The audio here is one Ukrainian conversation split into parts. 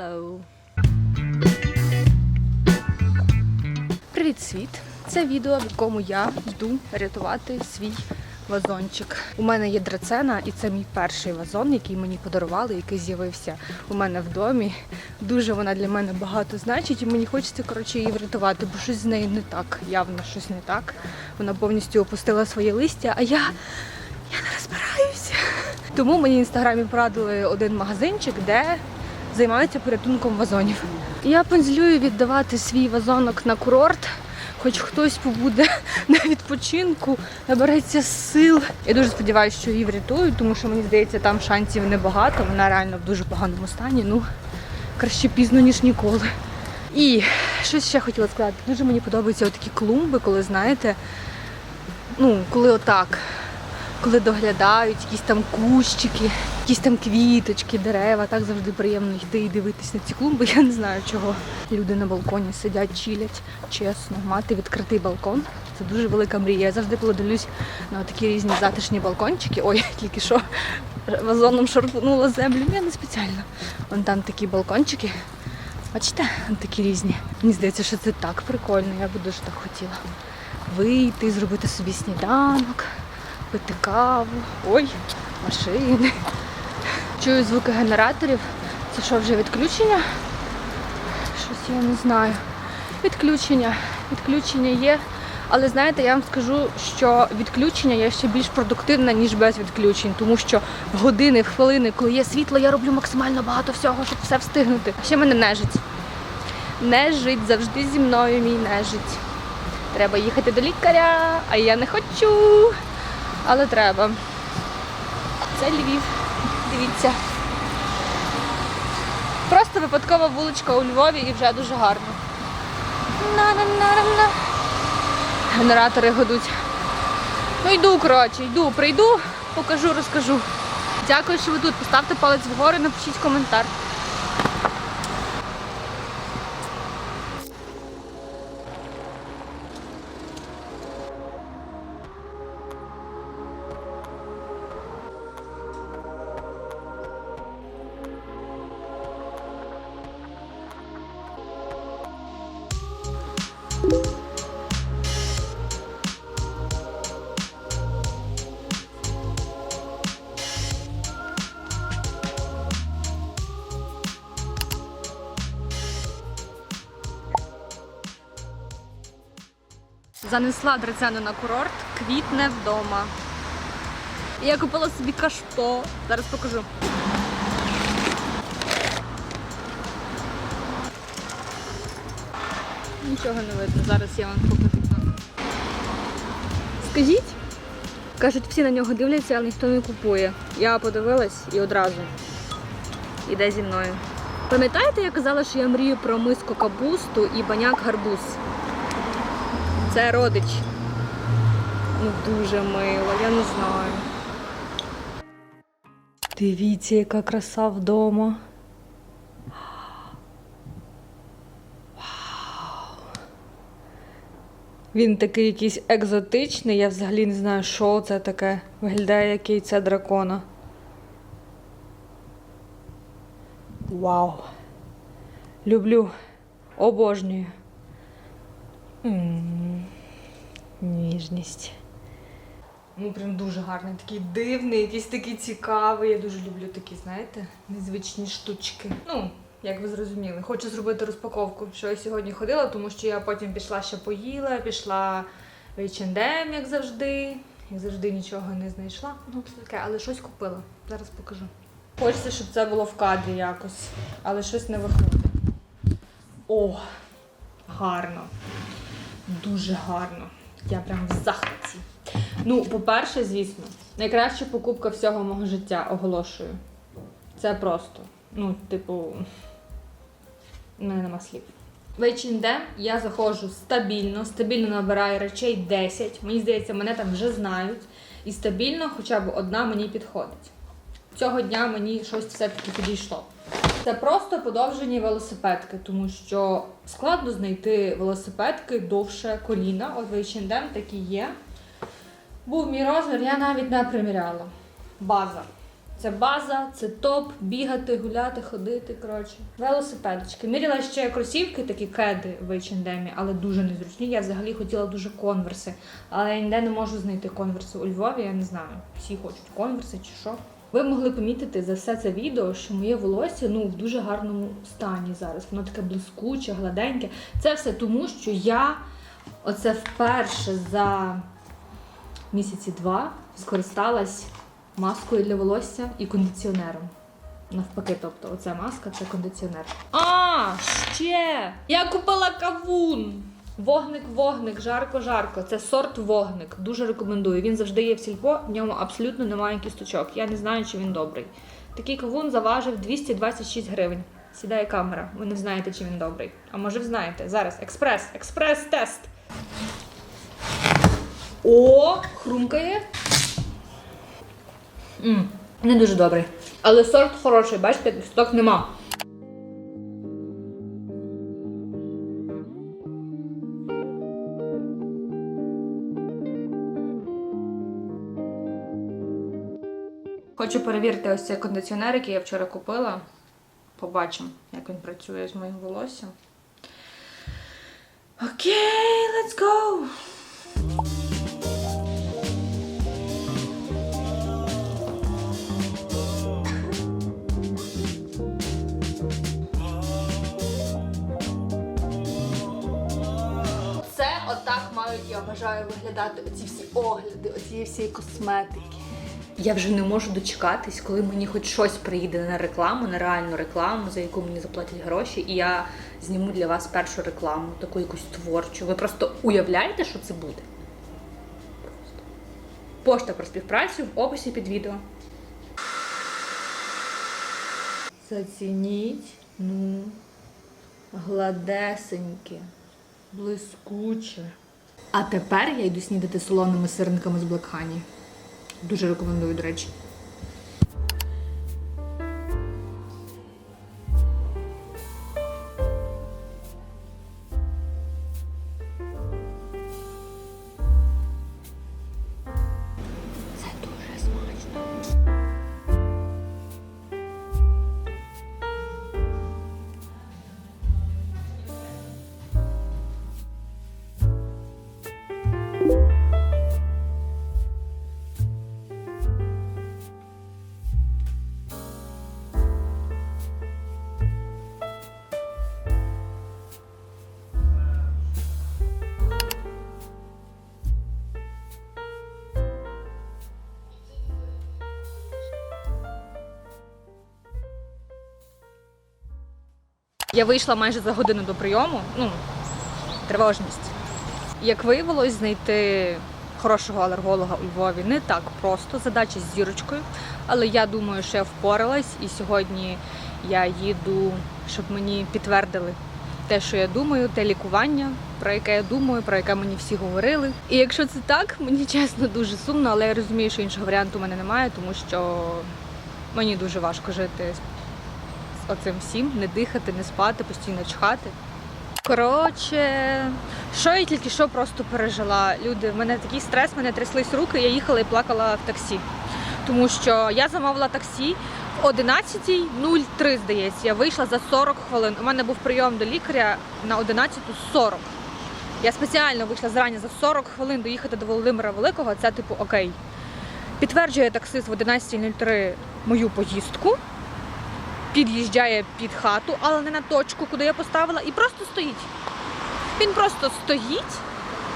Hello. Привіт, світ! Це відео, в якому я йду рятувати свій вазончик. У мене є драцена, і це мій перший вазон, який мені подарували, який з'явився у мене в домі. Дуже вона для мене багато значить, і мені хочеться коротше її врятувати, бо щось з нею не так. Явно щось не так. Вона повністю опустила своє листя, а я, я не розбираюся. Тому мені в інстаграмі порадили один магазинчик, де займаються порятунком вазонів. Я пензлюю віддавати свій вазонок на курорт. Хоч хтось побуде на відпочинку, набереться сил. Я дуже сподіваюся, що її врятують, тому що мені здається, там шансів небагато. Вона реально в дуже поганому стані. Ну краще пізно ніж ніколи. І щось ще хотіла сказати. Дуже мені подобаються такі клумби, коли знаєте, ну коли отак коли доглядають, якісь там кущики, якісь там квіточки, дерева. Так завжди приємно йти і дивитись на ці клумби. Я не знаю чого. Люди на балконі сидять, чилять. Чесно, мати відкритий балкон. Це дуже велика мрія. Я завжди коли на такі різні затишні балкончики. Ой, тільки що вазоном шарпнула землю. Я не спеціально. Вон там такі балкончики. Бачите, такі різні. Мені здається, що це так прикольно. Я би дуже так хотіла вийти, зробити собі сніданок пити каву. Ой, машини. Чую звуки генераторів. Це що, вже відключення? Щось я не знаю. Відключення. Відключення є. Але знаєте, я вам скажу, що відключення я ще більш продуктивна, ніж без відключень, тому що в години, в хвилини, коли є світло, я роблю максимально багато всього, щоб все встигнути. Ще мене нежить. Нежить завжди зі мною мій нежить. Треба їхати до лікаря, а я не хочу але треба. Це Львів. Дивіться. Просто випадкова вуличка у Львові і вже дуже гарно. На-на-на-на-на. Генератори годуть. Ну йду, коротше, йду, прийду, покажу, розкажу. Дякую, що ви тут. Поставте палець вгору, напишіть коментар. Занесла драцяну на курорт, квітне вдома. Я купила собі кашпо. Зараз покажу. Нічого не видно, зараз я вам покажу. Скажіть? Кажуть, всі на нього дивляться, але ніхто не купує. Я подивилась і одразу іде зі мною. Пам'ятаєте, я казала, що я мрію про миску капусту і баняк гарбуз? Це родич. Ну, дуже мило, я не знаю. Дивіться, яка краса вдома. Вау. Він такий якийсь екзотичний, я взагалі не знаю, що це таке. Виглядає як яйце дракона. Вау. Люблю. Обожнюю. М, Ніжність. Ну, прям дуже гарний, такий дивний, якийсь такий цікавий. Я дуже люблю такі, знаєте, незвичні штучки. Ну, як ви зрозуміли, хочу зробити розпаковку, що я сьогодні ходила, тому що я потім пішла ще поїла, пішла в H&M, як завжди. Як завжди нічого не знайшла. Ну, це таке, але щось купила. Зараз покажу. Хочеться, щоб це було в кадрі якось, але щось не виходить. О, гарно. Дуже гарно. Я прям в захваті. Ну, по-перше, звісно, найкраща покупка всього мого життя оголошую. Це просто. Ну, типу, у мене нема слів. В H&M я заходжу стабільно, стабільно набираю речей 10. Мені здається, мене там вже знають. І стабільно хоча б одна мені підходить. Цього дня мені щось все-таки підійшло. Це просто подовжені велосипедки, тому що складно знайти велосипедки довше коліна. От в H&M такі є. Був мій розмір, я навіть не приміряла. База. Це база, це топ, бігати, гуляти, ходити. Коротше, велосипедочки. Міряла ще кросівки, такі кеди в H&M, але дуже незручні. Я взагалі хотіла дуже конверси, але я ніде не можу знайти конверси у Львові. Я не знаю. Всі хочуть конверси чи що. Ви могли помітити за все це відео, що моє волосся ну в дуже гарному стані зараз. Воно таке блискуче, гладеньке. Це все тому, що я оце вперше за місяці два скористалась маскою для волосся і кондиціонером. Навпаки, тобто, оця маска це кондиціонер. А, ще! Я купила кавун! Вогник, вогник, жарко, жарко. Це сорт вогник. Дуже рекомендую. Він завжди є в сільпо, в ньому абсолютно немає кісточок. Я не знаю, чи він добрий. Такий кавун заважив 226 гривень. Сідає камера. Ви не знаєте, чи він добрий. А може ви знаєте? Зараз експрес, експрес-тест. О, хрумкає. м не дуже добрий. Але сорт хороший, бачите, кісток нема. Хочу перевірити ось цей кондиціонер, який я вчора купила. Побачимо, як він працює з моїм волоссям. Окей, let's go! Це отак мають, я вважаю, виглядати оці всі огляди, оці всі косметики. Я вже не можу дочекатись, коли мені хоч щось приїде на рекламу, на реальну рекламу, за яку мені заплатять гроші, і я зніму для вас першу рекламу, таку якусь творчу. Ви просто уявляєте, що це буде? Просто. Пошта про співпрацю в описі під відео. Зацініть, ну, гладесеньке, блискуче. А тепер я йду снідати солоними сирниками з Honey. Дуже рекомендую, до речі. Я вийшла майже за годину до прийому. Ну, тривожність. Як виявилось, знайти хорошого алерголога у Львові не так просто. Задача з зірочкою. Але я думаю, що я впоралась, і сьогодні я їду, щоб мені підтвердили те, що я думаю, те лікування, про яке я думаю, про яке мені всі говорили. І якщо це так, мені чесно дуже сумно, але я розумію, що іншого варіанту у мене немає, тому що мені дуже важко жити оцим всім, не дихати, не спати, постійно чхати. Коротше, що я тільки що просто пережила. Люди, в мене такий стрес, мене тряслись руки, я їхала і плакала в таксі. Тому що я замовила таксі в 11.03, здається. Я вийшла за 40 хвилин. У мене був прийом до лікаря на 11.40. Я спеціально вийшла зрані за 40 хвилин доїхати до Володимира Великого. Це типу окей. Підтверджує таксист в 11.03 мою поїздку під'їжджає під хату, але не на точку, куди я поставила, і просто стоїть. Він просто стоїть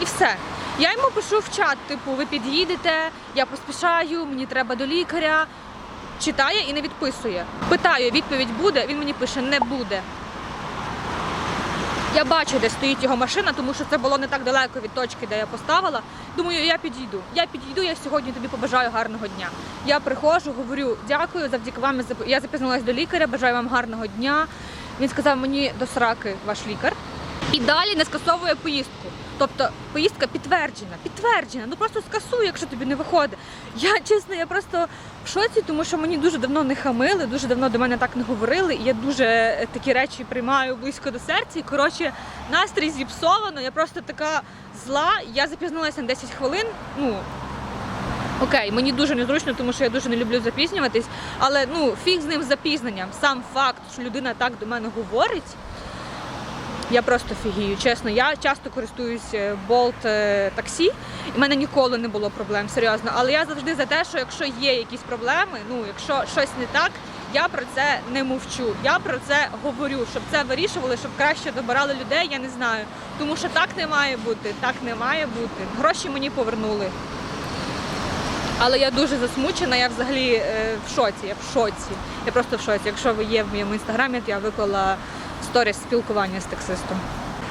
і все. Я йому пишу в чат, типу, ви під'їдете, я поспішаю, мені треба до лікаря. Читає і не відписує. Питаю, відповідь буде, він мені пише, не буде. Я бачу, де стоїть його машина, тому що це було не так далеко від точки, де я поставила. Думаю, я підійду. Я підійду, я сьогодні тобі побажаю гарного дня. Я приходжу, говорю, дякую, завдяки вам я зап- я запізнилась до лікаря, бажаю вам гарного дня. Він сказав мені до сраки ваш лікар. І далі не скасовує поїздку. Тобто поїздка підтверджена, підтверджена. Ну просто скасуй, якщо тобі не виходить. Я чесно, я просто в шоці, тому що мені дуже давно не хамили, дуже давно до мене так не говорили. І я дуже е, такі речі приймаю близько до серця. І коротше, настрій зіпсовано. Я просто така зла. Я запізнилася на 10 хвилин. Ну Окей, мені дуже незручно, тому що я дуже не люблю запізнюватись. Але ну фіг з ним запізненням. Сам факт, що людина так до мене говорить. Я просто фігію. Чесно, я часто користуюсь болт таксі, і в мене ніколи не було проблем, серйозно. Але я завжди за те, що якщо є якісь проблеми, ну якщо щось не так, я про це не мовчу. Я про це говорю, щоб це вирішували, щоб краще добирали людей. Я не знаю. Тому що так не має бути, так не має бути. Гроші мені повернули. Але я дуже засмучена, я взагалі е, в шоці. Я в шоці. Я просто в шоці. Якщо ви є в моєму інстаграмі, то я виклала сторіс спілкування з таксистом.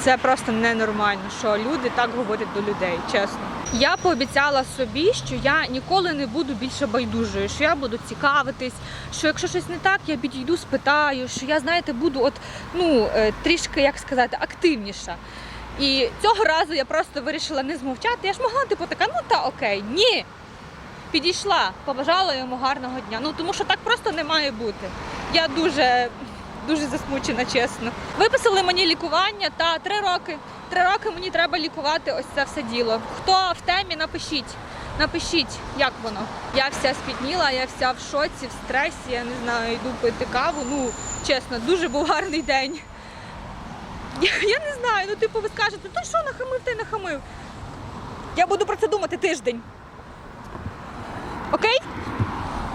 Це просто ненормально, що люди так говорять до людей, чесно. Я пообіцяла собі, що я ніколи не буду більше байдужою, що я буду цікавитись, що якщо щось не так, я підійду, спитаю, що я, знаєте, буду от ну е, трішки, як сказати, активніша. І цього разу я просто вирішила не змовчати. Я ж могла, типу, така, ну та окей, ні. Підійшла, побажала йому гарного дня. Ну тому що так просто не має бути. Я дуже, дуже засмучена, чесно. Виписали мені лікування та три роки. Три роки мені треба лікувати ось це все діло. Хто в темі, напишіть. Напишіть, як воно. Я вся спітніла, я вся в шоці, в стресі, я не знаю, йду пити каву. Ну, чесно, дуже був гарний день. Я, я не знаю, ну типу ви скажете, ну що нахамив, ти нахамив. Я буду про це думати тиждень. Окей?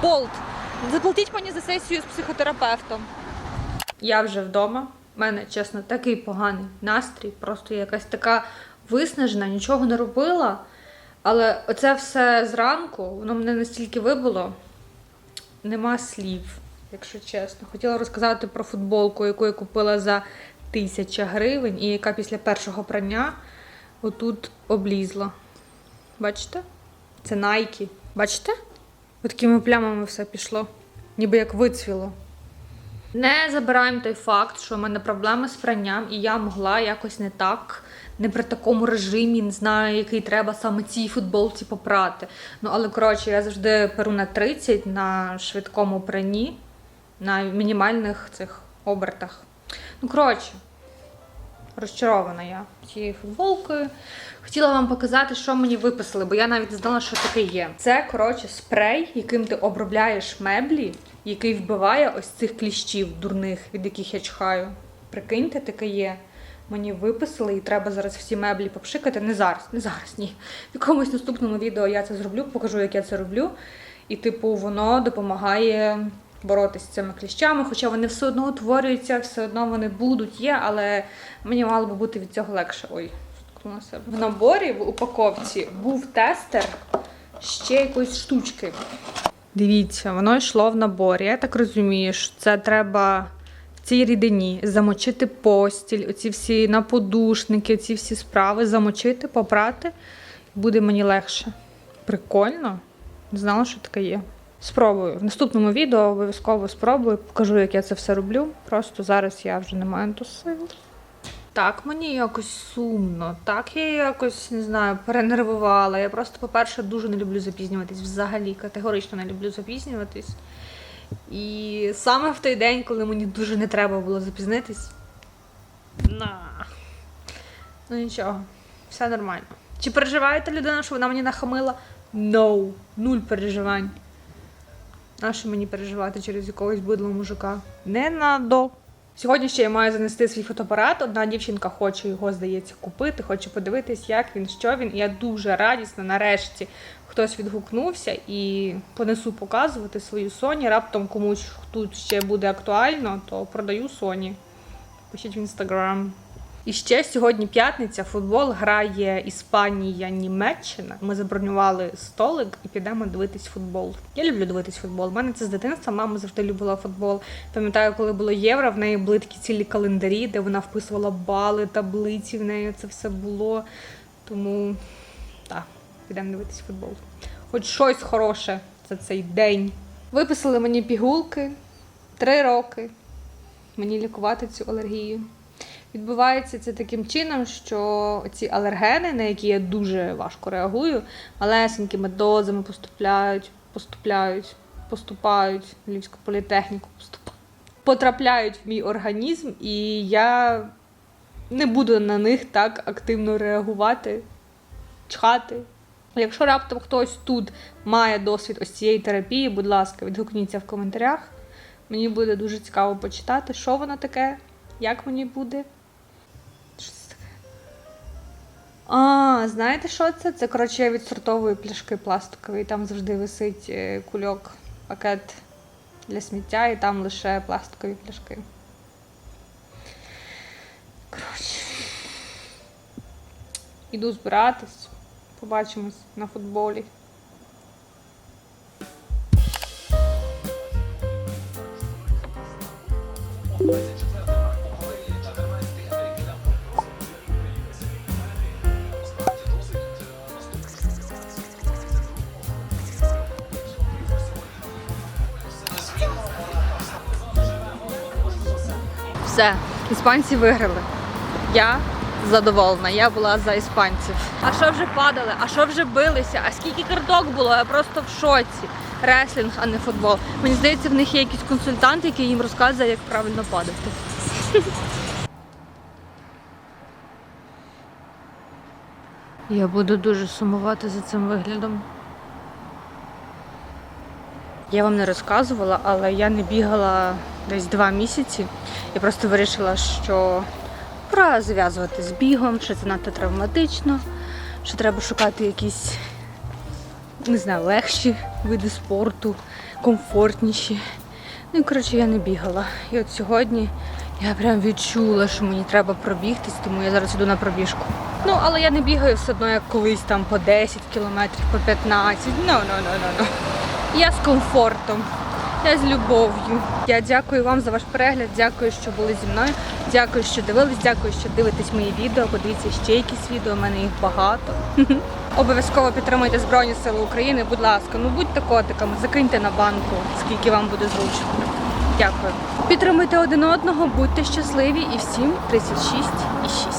Болт. Заплатіть мені за сесію з психотерапевтом. Я вже вдома. У мене, чесно, такий поганий настрій. Просто якась така виснажена, нічого не робила. Але оце все зранку, воно мене настільки вибило. Нема слів, якщо чесно. Хотіла розказати про футболку, яку я купила за тисяча гривень, і яка після першого прання отут облізла. Бачите? Це Nike. Бачите? От такими плямами все пішло. Ніби як вицвіло. Не забираємо той факт, що в мене проблеми з пранням, і я могла якось не так, не при такому режимі, не знаю, який треба саме цій футболці попрати. Ну, але коротше, я завжди перу на 30 на швидкому пранні, на мінімальних цих обертах. Ну, коротше, розчарована я цією футболкою. Хотіла вам показати, що мені виписали, бо я навіть знала, що таке є. Це, коротше, спрей, яким ти обробляєш меблі, який вбиває ось цих кліщів дурних, від яких я чхаю. Прикиньте, таке є. Мені виписали і треба зараз всі меблі попшикати. Не зараз, не зараз, ні. В якомусь наступному відео я це зроблю, покажу, як я це роблю. І, типу, воно допомагає боротися з цими кліщами, хоча вони все одно утворюються, все одно вони будуть, є, але мені мало би бути від цього легше. Ой, на. В наборі в упаковці був тестер ще якоїсь штучки. Дивіться, воно йшло в наборі. Я так розумію, що це треба в цій рідині замочити постіль, оці всі наподушники, ці всі справи, замочити, попрати. Буде мені легше. Прикольно. Не знала, що таке є. Спробую. В наступному відео обов'язково спробую, покажу, як я це все роблю. Просто зараз я вже не маю до сил. Так, мені якось сумно. Так, я якось не знаю, перенервувала. Я просто, по-перше, дуже не люблю запізнюватись. Взагалі, категорично не люблю запізнюватись. І саме в той день, коли мені дуже не треба було запізнитись. На. Ну нічого, все нормально. Чи переживаєте людина, що вона мені нахамила? No. Нуль переживань. Нащо мені переживати через якогось бидлого мужика? Не надо. Сьогодні ще я маю занести свій фотоапарат. Одна дівчинка хоче його, здається, купити, хоче подивитись, як він, що він. І я дуже радісна. Нарешті хтось відгукнувся і понесу показувати свою Sony. Раптом комусь тут ще буде актуально, то продаю Sony. Пишіть в інстаграм. І ще сьогодні п'ятниця, футбол грає Іспанія, Німеччина. Ми забронювали столик і підемо дивитись футбол. Я люблю дивитись футбол. У мене це з дитинства. Мама завжди любила футбол. Пам'ятаю, коли було євро, в неї були такі цілі календарі, де вона вписувала бали, таблиці. В неї це все було. Тому так, підемо дивитись футбол. Хоч щось хороше за цей день. Виписали мені пігулки три роки. Мені лікувати цю алергію. Відбувається це таким чином, що ці алергени, на які я дуже важко реагую, малесенькими дозами поступляють, поступляють, поступають Львівську політехніку, поступають, потрапляють в мій організм, і я не буду на них так активно реагувати, чхати. Якщо раптом хтось тут має досвід ось цієї терапії, будь ласка, відгукніться в коментарях. Мені буде дуже цікаво почитати, що воно таке, як мені буде. А, знаєте, що це? Це, коротше, я відсортовую пляшки пластикові. Там завжди висить е, кульок, пакет для сміття, і там лише пластикові пляшки. Коротше. Іду збиратись. Побачимось на футболі. Все, іспанці виграли. Я задоволена, я була за іспанців. А що вже падали? А що вже билися? А скільки карток було? Я просто в шоці. Реслінг, а не футбол. Мені здається, в них є якийсь консультант, який їм розказує, як правильно падати. Я буду дуже сумувати за цим виглядом. Я вам не розказувала, але я не бігала десь два місяці. Я просто вирішила, що пора зав'язувати з бігом, що це надто травматично, що треба шукати якісь, не знаю, легші види спорту, комфортніші. Ну і коротше, я не бігала. І от сьогодні я прям відчула, що мені треба пробігтись, тому я зараз іду на пробіжку. Ну, але я не бігаю все одно, як колись там по 10 кілометрів, по 15. Ну, ну, ну, ну, ну. Я з комфортом. Я з любов'ю. Я дякую вам за ваш перегляд. Дякую, що були зі мною. Дякую, що дивились. Дякую, що дивитесь мої відео. Подивіться ще якісь відео. У мене їх багато. Обов'язково підтримуйте Збройні Сили України. Будь ласка, ну будьте котиками, закиньте на банку, скільки вам буде зручно. Дякую. Підтримуйте один одного, будьте щасливі і всім 36 і 6.